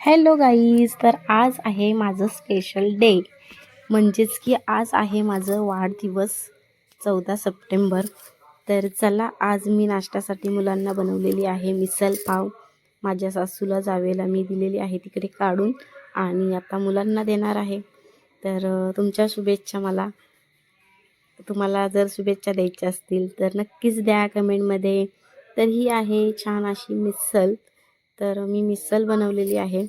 Hello guys तर आज आहे माझं स्पेशल डे म्हणजेच की आज आहे माझं वाढदिवस चौदा सप्टेंबर. तर चला आज मी नाश्त्यासाठी मुलांना बनवलेली आहे मिसल पाव. माझ्या सासूला जावेला मी दिलेली आहे तिकडे काढून आणि आता मुलांना देणार आहे. तर तुमच्या शुभेच्छा मला. तुम्हाला जर शुभेच्छा द्यायच्या असतील तर नक्कीच द्या कमेंटमध्ये. तर ही आहे छान अशी मिसल तर मी मिसल बनवलेली आहे.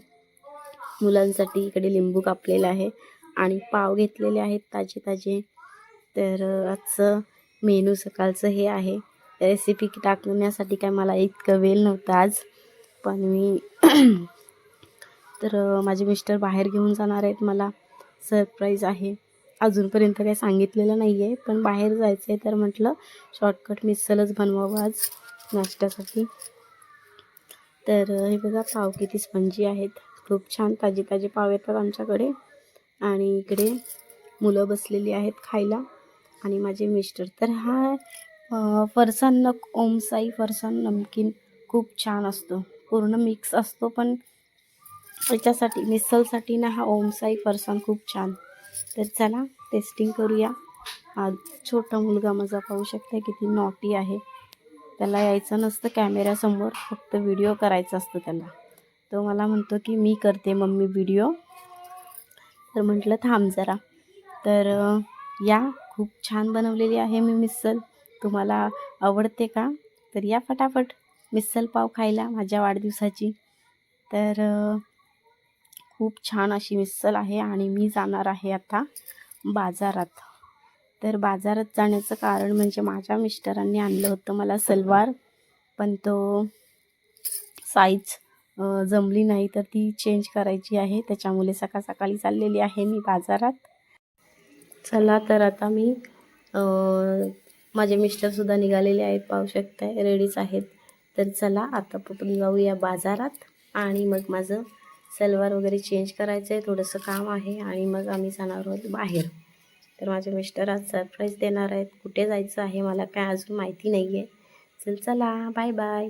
मुलांसाठी इकडे लिंबू कापलेला आहे आणि पाव घेतलेले आहेत ताजे ताजे. तर आजचं मेनू सकाळचं हे आहे. रेसिपी टाकण्यासाठी काय मला इतकं वेळ नव्हता आज. पण मी तर माझे मिस्टर बाहेर घेऊन जाणार आहेत. मला सरप्राईज आहे. अजूनपर्यंत काही सांगितलेलं नाही आहे पण बाहेर जायचं आहे तर म्हटलं शॉर्टकट मिसलच बनवावं आज नाश्त्यासाठी. तर हे बघा पाव किती स्पंजी आहेत. खूप छान ताजे ताजे पाव येतात आमच्याकडे. आणि इकडे मुलं बसलेली आहेत खायला. आणि माझे मिस्टर. तर हा फरसान फरसाण नक ओमसाई फरसाण नमकीन खूप छान असतो. पूर्ण मिक्स असतो पण याच्यासाठी मिसलसाठी ना हा ओमसाई फरसाण खूप छान. तर चला टेस्टिंग करूया. हा छोटा मुलगा माझा पाहू शकता किती नॉटी आहे. त्याला यायचं नसतं कॅमेऱ्यासमोर फक्त व्हिडिओ करायचा असतो त्याला. तो मला म्हणतो की मी करते मम्मी व्हिडिओ तर म्हटलं थांब जरा. तर या खूप छान बनवलेली आहे मी मिसल तुम्हाला आवडते का? तर या फटाफट. मिसल पाव खायला माझ्या वाढदिवसाची. तर खूप छान अशी मिसल आहे आणि मी जाणार आहे आता बाजारात. तर बाजारात जाण्याचं कारण म्हणजे माझ्या मिस्टरांनी आणलं होतं मला सलवार पण तो साईज जमली नाही तर ती चेंज करायची आहे. त्याच्यामुळे सकाळ सकाळी चाललेली आहे मी बाजारात. चला तर आता मी माझे मिस्टरसुद्धा निघालेले आहेत पाहू शकताय रेडीच आहेत. तर चला आता आपण जाऊया बाजारात आणि मग माझं सलवार वगैरे चेंज करायचं आहे थोडंसं काम आहे आणि मग आम्ही जाणार आहोत बाहेर. तर माझे मिस्टर आज सरप्राईज देणार आहेत. कुठे जायचं आहे मला काय अजून माहिती नाही आहे चल चला. Bye bye